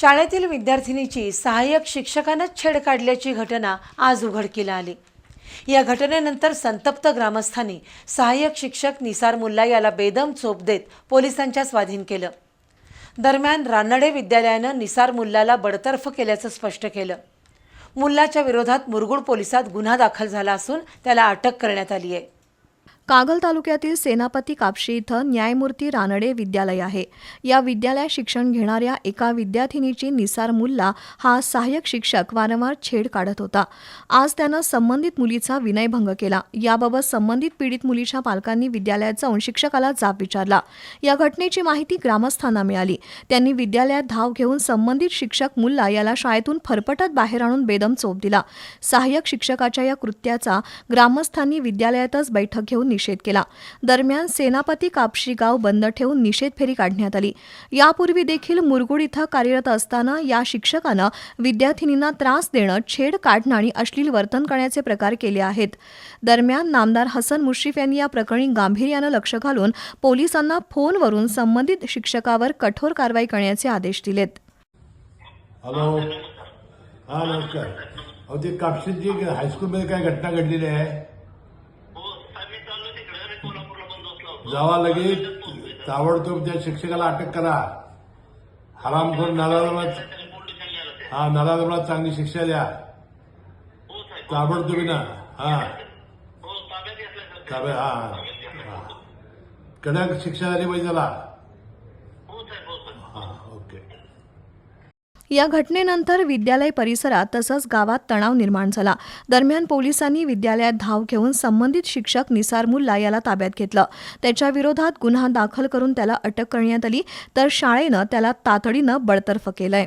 शाळेतील विद्यार्थिनीची सहाय्यक शिक्षकानंच छेड काढल्याची घटना आज उघडकीला आली. या घटनेनंतर संतप्त ग्रामस्थांनी सहाय्यक शिक्षक निसार मुल्ला याला बेदम चोप देत पोलिसांच्या स्वाधीन केलं. दरम्यान रानडे विद्यालयानं निसार मुल्लाला बडतर्फ केल्याचं स्पष्ट केलं. मुल्लाच्या विरोधात मुरगुड पोलिसात गुन्हा दाखल झाला असून त्याला अटक करण्यात आली आहे कागल तालुक्यातील सेनापती कापशी इथं न्यायमूर्ती रानडे विद्यालय आहे. या विद्यालयात शिक्षण घेणाऱ्या एका विद्यार्थिनीची निसार मुल्ला हा सहाय्यक शिक्षक वारंवार छेड काढत होता. आज त्यानं संबंधित मुलीचा विनयभंग केला. याबाबत संबंधित पीडित मुलीच्या पालकांनी विद्यालयात जाऊन शिक्षकाला जाब विचारला. या घटनेची माहिती ग्रामस्थांना मिळाली. त्यांनी विद्यालयात धाव घेऊन संबंधित शिक्षक मुल्ला याला शाळेतून फरफटत बाहेर आणून बेदम चोप दिला. सहाय्यक शिक्षकाच्या या कृत्याचा ग्रामस्थांनी विद्यालयातच बैठक घेऊन निषेध केला. दरम्यान सेनापती कापशी गाव बंद ठेवून निषेध फेरी काढण्यात आली. यापूर्वी देखील मुरगुड इथं कार्यरत असताना या शिक्षकानं विद्यार्थिनींना त्रास देणं छेड काढणं आणि अश्लील वर्तन करण्याचे प्रकार केले आहेत. दरम्यान नामदार हसन मुश्रीफ यांनी या प्रकरणी गांभीर्यानं लक्ष घालून पोलिसांना फोनवरून संबंधित शिक्षकावर कठोर कारवाई करण्याचे आदेश दिलेत. हॅलो. हा नमस्कार. अहो ते कापशीत जी हायस्कूलमध्ये काय घटना घडलेली आहे? जावा लगेच ताबडतोब त्या शिक्षकाला अटक करा. हरामखोर नराधमात हा नराधमात चांगली शिक्षा द्या. ताबडतोबी ना? हा. ताब्यात हा. हा. कडक शिक्षा झाली पाहिजे त्याला हो साहेब हो साहेब हा ओके या घटनेनंतर विद्यालय परिसरात तसंच गावात तणाव निर्माण झाला. दरम्यान पोलिसांनी विद्यालयात धाव घेऊन संबंधित शिक्षक निसार मुल्ला याला ताब्यात घेतलं. त्याच्या विरोधात गुन्हा दाखल करून त्याला अटक करण्यात आली तर शाळेनं त्याला तातडीनं बडतर्फ केलंय.